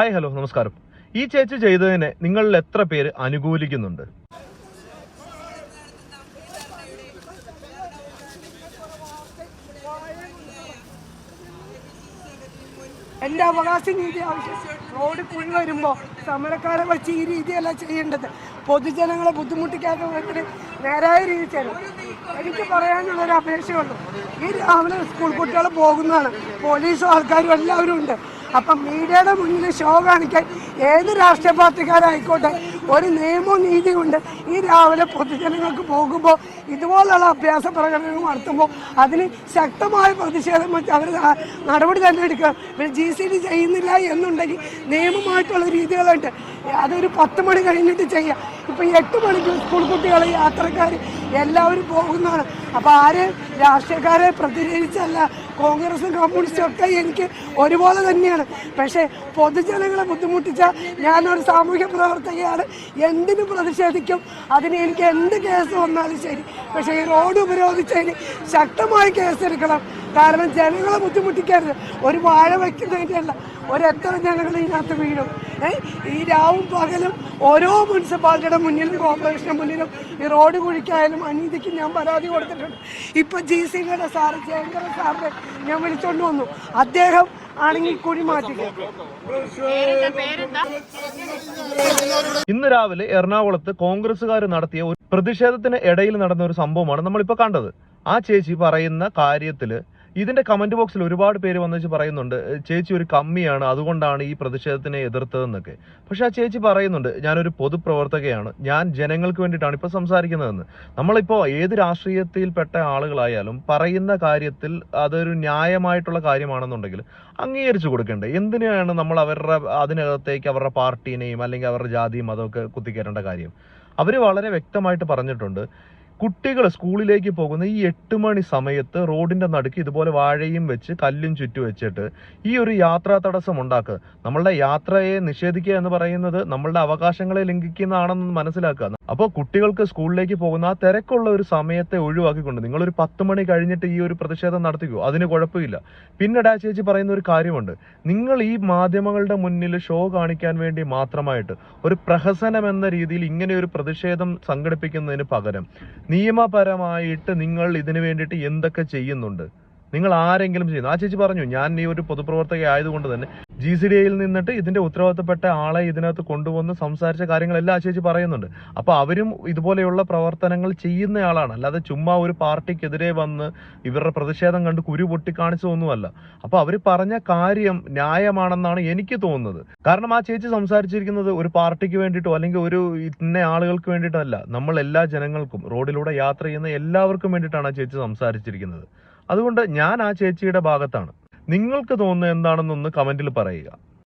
Hi hello നമസ്കാരം. ഈ ചേച്ചി ചെയ്തതിനെ നിങ്ങളിൽ എത്ര പേര് അനുകൂലിക്കുന്നുണ്ട്? എന്റെ അവകാശ നീതി ആവശ്യം. റോഡ് കുഴി വരുമ്പോൾ സമരക്കാരെ വെച്ച് ഈ രീതിയല്ല ചെയ്യേണ്ടത്. പൊതുജനങ്ങളെ ബുദ്ധിമുട്ടിക്കാതെ വേണ്ടി നേരായ രീതി ചെയ്യണം എനിക്ക് പറയാനുള്ള ഒരു അപേക്ഷയുള്ളൂ. ഈ രാവിലെ സ്കൂൾ കുട്ടികൾ പോകുന്നതാണ്. പോലീസും ആൾക്കാരും എല്ലാവരും ഉണ്ട്. അപ്പം മീഡിയയുടെ മുന്നിൽ ഷോ കാണിക്കാൻ ഏത് രാഷ്ട്രീയ പാർട്ടിക്കാരായിക്കോട്ടെ ഒരു നിയമവും നീതി ഉണ്ട് ഈ രാവിലെ പൊതുജനങ്ങൾക്ക് പോകുമ്പോൾ ഇതുപോലുള്ള അഭ്യാസ പ്രകടനങ്ങൾ നടത്തുമ്പോൾ അതിന് ശക്തമായ പ്രതിഷേധം വെച്ച് അവർ നടപടി തന്നെ എടുക്കുക പിന്നെ ജി സി ഡി ചെയ്യുന്നില്ല എന്നുണ്ടെങ്കിൽ നിയമമായിട്ടുള്ള രീതികളുണ്ട്. അതൊരു പത്ത് മണി കഴിഞ്ഞിട്ട് ചെയ്യുക ഇപ്പം എട്ട് മണിക്ക് സ്കൂൾ കുട്ടികൾ യാത്രക്കാർ എല്ലാവരും പോകുന്നതാണ്. അപ്പോൾ ആരെയും രാഷ്ട്രീയക്കാരെ പ്രതിനിധീകരിച്ചല്ല കോൺഗ്രസും കമ്മ്യൂണിസ്റ്റും ഒക്കെ എനിക്ക് ഒരുപോലെ തന്നെയാണ്. പക്ഷേ പൊതുജനങ്ങളെ ബുദ്ധിമുട്ടിച്ച ഞാനൊരു സാമൂഹ്യ പ്രവർത്തകയാണ്. എന്തിനു പ്രതിഷേധിക്കും? അതിന് എനിക്ക് എന്ത് കേസ് വന്നാലും ശരി. പക്ഷേ ഈ റോഡ് ഉപരോധിച്ചതിന് ശക്തമായ കേസെടുക്കണം. കാരണം ജനങ്ങളെ ബുദ്ധിമുട്ടിക്കരുത്. ഒരു വാഴ വയ്ക്കുന്നതിന്റെ അല്ല. ഒരെത്ര ജനങ്ങൾ ഇതിനകത്ത് വീഴും. ഈ രാവും പകലും ഓരോ മുനിസിപ്പാലിറ്റിയുടെ മുന്നിലും കോർപ്പറേഷന്റെ മുന്നിലും ഈ റോഡ് കുഴിക്കായാലും അനീതിക്ക് ഞാൻ പരാതി കൊടുത്തിട്ടുണ്ട്. ഇപ്പൊ ജി സി സാർ സാറ് ജയങ്കര സാറിനെ ഞാൻ വിളിച്ചോണ്ട് വന്നു. അദ്ദേഹം ആണെങ്കിൽ കുഴി മാറ്റില്ല ഇന്ന് രാവിലെ എറണാകുളത്ത് കോൺഗ്രസ്സുകാർ നടത്തിയ ഒരു പ്രതിഷേധത്തിന് ഇടയിൽ നടന്ന ഒരു സംഭവമാണ് നമ്മളിപ്പോൾ കണ്ടത്. ആ ചേച്ചി പറയുന്ന കാര്യത്തിൽ ഇതിന്റെ കമന്റ് ബോക്സിൽ ഒരുപാട് പേര് വന്നിച്ച് പറയുന്നുണ്ട് ചേച്ചി ഒരു കമ്മിയാണ് അതുകൊണ്ടാണ് ഈ പ്രതിഷേധത്തിനെ എതിർത്തതെന്നൊക്കെ. പക്ഷെ ആ ചേച്ചി പറയുന്നുണ്ട് ഞാനൊരു പൊതുപ്രവർത്തകയാണ് ഞാൻ ജനങ്ങൾക്ക് വേണ്ടിയിട്ടാണ് ഇപ്പോൾ സംസാരിക്കുന്നതെന്ന്. നമ്മളിപ്പോൾ ഏത് രാഷ്ട്രീയത്തിൽപ്പെട്ട ആളുകളായാലും പറയുന്ന കാര്യത്തിൽ അതൊരു ന്യായമായിട്ടുള്ള കാര്യമാണെന്നുണ്ടെങ്കിൽ അംഗീകരിച്ചു കൊടുക്കേണ്ടത് എന്തിനാണ് നമ്മൾ അവരുടെ അതിനകത്തേക്ക് അവരുടെ പാർട്ടീനെയും അല്ലെങ്കിൽ അവരുടെ ജാതിയും അതൊക്കെ കുത്തിക്കേറേണ്ട കാര്യം? അവർ വളരെ വ്യക്തമായിട്ട് പറഞ്ഞിട്ടുണ്ട് കുട്ടികൾ സ്കൂളിലേക്ക് പോകുന്ന ഈ എട്ട് മണി സമയത്ത് റോഡിന്റെ നടുക്ക് ഇതുപോലെ വാഴയും വെച്ച് കല്ലും ചുറ്റു വെച്ചിട്ട് ഈ ഒരു യാത്രാ തടസ്സം ഉണ്ടാക്കുക. നമ്മളുടെ യാത്രയെ നിഷേധിക്കുക എന്ന് പറയുന്നത് നമ്മളുടെ അവകാശങ്ങളെ ലംഘിക്കുന്നതാണെന്ന് മനസ്സിലാക്കുക. അപ്പോൾ കുട്ടികൾക്ക് സ്കൂളിലേക്ക് പോകുന്ന ആ തിരക്കുള്ള ഒരു സമയത്തെ ഒഴിവാക്കിക്കൊണ്ട് നിങ്ങളൊരു പത്ത് മണി കഴിഞ്ഞിട്ട് ഈ ഒരു പ്രതിഷേധം നടത്തിക്കോ? അതിന് കുഴപ്പമില്ല. പിന്നെ ആ ചേച്ചി പറയുന്ന ഒരു കാര്യമുണ്ട്. നിങ്ങൾ ഈ മാധ്യമങ്ങളുടെ മുന്നിൽ ഷോ കാണിക്കാൻ വേണ്ടി മാത്രമായിട്ട് ഒരു പ്രഹസനം എന്ന രീതിയിൽ ഇങ്ങനെ ഒരു പ്രതിഷേധം സംഘടിപ്പിക്കുന്നതിന് പകരം നിയമപരമായിട്ട് നിങ്ങൾ ഇതിനു വേണ്ടിയിട്ട് എന്തൊക്കെ ചെയ്യുന്നുണ്ട്? നിങ്ങൾ ആരെങ്കിലും ചെയ്യുന്നു? ആ ചേച്ചി പറഞ്ഞു ഞാൻ ഈ ഒരു പൊതുപ്രവർത്തക ആയതുകൊണ്ട് തന്നെ ജി സി ഡി ഐയിൽ നിന്നിട്ട് ഇതിന്റെ ഉത്തരവാദിത്തപ്പെട്ട ആളെ ഇതിനകത്ത് കൊണ്ടുവന്ന് സംസാരിച്ച കാര്യങ്ങളെല്ലാം ആ ചേച്ചി പറയുന്നുണ്ട്. അപ്പോൾ അവരും ഇതുപോലെയുള്ള പ്രവർത്തനങ്ങൾ ചെയ്യുന്ന ആളാണ് അല്ലാതെ ചുമ്മാ ഒരു പാർട്ടിക്കെതിരെ വന്ന് ഇവരുടെ പ്രതിഷേധം കണ്ട് കുരു പൊട്ടി കാണിച്ചതൊന്നുമല്ല അപ്പൊ അവർ പറഞ്ഞ കാര്യം ന്യായമാണെന്നാണ് എനിക്ക് തോന്നുന്നത്. കാരണം ആ ചേച്ചി സംസാരിച്ചിരിക്കുന്നത് ഒരു പാർട്ടിക്ക് വേണ്ടിയിട്ടോ അല്ലെങ്കിൽ ഒരു ഇന്ന ആളുകൾക്ക് വേണ്ടിയിട്ടല്ല. നമ്മൾ എല്ലാ ജനങ്ങൾക്കും റോഡിലൂടെ യാത്ര ചെയ്യുന്ന എല്ലാവർക്കും വേണ്ടിയിട്ടാണ് ആ ചേച്ചി സംസാരിച്ചിരിക്കുന്നത്. അതുകൊണ്ട് ഞാൻ ആ ചേച്ചിയുടെ ഭാഗത്താണ്. നിങ്ങൾക്ക് തോന്നുന്നത് എന്താണെന്നൊന്ന് കമന്റിൽ പറയുക.